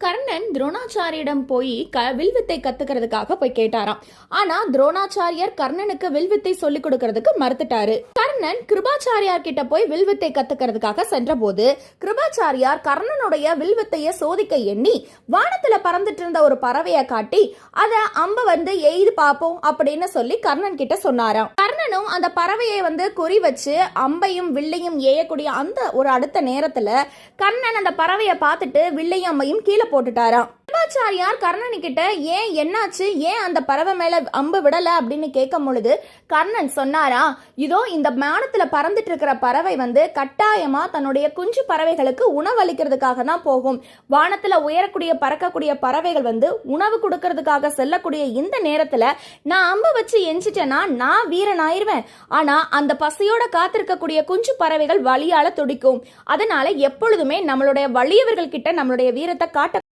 करण கர்ணன் துரோணாச்சாரியிடம் போய் க வில்வித்தை கத்துக்கிறதுக்காக போய் கேட்டாராம். ஆனா துரோணாச்சாரியர் கர்ணனுக்கு வில்வித்தை சொல்லிக் கொடுக்கறதுக்கு மறுத்துட்டாரு. கர்ணன் கிருபாச்சாரியார் கிட்ட போய் வில்வித்தை கத்துக்கிறதுக்காக சென்றபோது கிருபாச்சாரியார் கர்ணனுடைய வில்வித்தைய சோதிக்க எண்ணி வானத்துல பறந்துட்டு இருந்த ஒரு பறவையை காட்டி அத அம்ப வந்து எய்து பார்ப்போம் அப்படின்னு சொல்லி கர்ணன் கிட்ட சொன்னாராம். கர்ணனும் அந்த பறவையை வந்து குறி வச்சு அம்பையும் வில்லையும் ஏயக்கூடிய அந்த ஒரு அடுத்த நேரத்துல கர்ணன் அந்த பறவையை பார்த்துட்டு வில்லையும் அம்பையும் கீழே போட்டுட்டாராம் கிருபாச்சாரியார் கர்ணன் கிட்ட ஏன் என்னாச்சு? ஏன் அந்த பறவை மேல அம்பு விடல? அப்படின்னு கேட்கும் பொழுது கர்ணன் சொன்னாரா இதோ இந்த மானத்துல பறந்துட்டு இருக்கிற பறவை வந்து கட்டாயமா தன்னுடைய குஞ்சு பறவைகளுக்கு உணவு அளிக்கிறதுக்காக தான் போகும். வானத்துல உயரக்கூடிய பறக்கக்கூடிய பறவைகள் வந்து உணவு கொடுக்கறதுக்காக செல்லக்கூடிய இந்த நேரத்துல நான் அம்பு வச்சு எஞ்சிட்டேன்னா நான் வீரன் ஆயிருவேன் ஆனா அந்த பசியோட காத்திருக்கக்கூடிய குஞ்சு பறவைகள் வழியால துடிக்கும். அதனால எப்பொழுதுமே நம்மளுடைய வலியவர்கள் கிட்ட நம்மளுடைய வீரத்தை காட்ட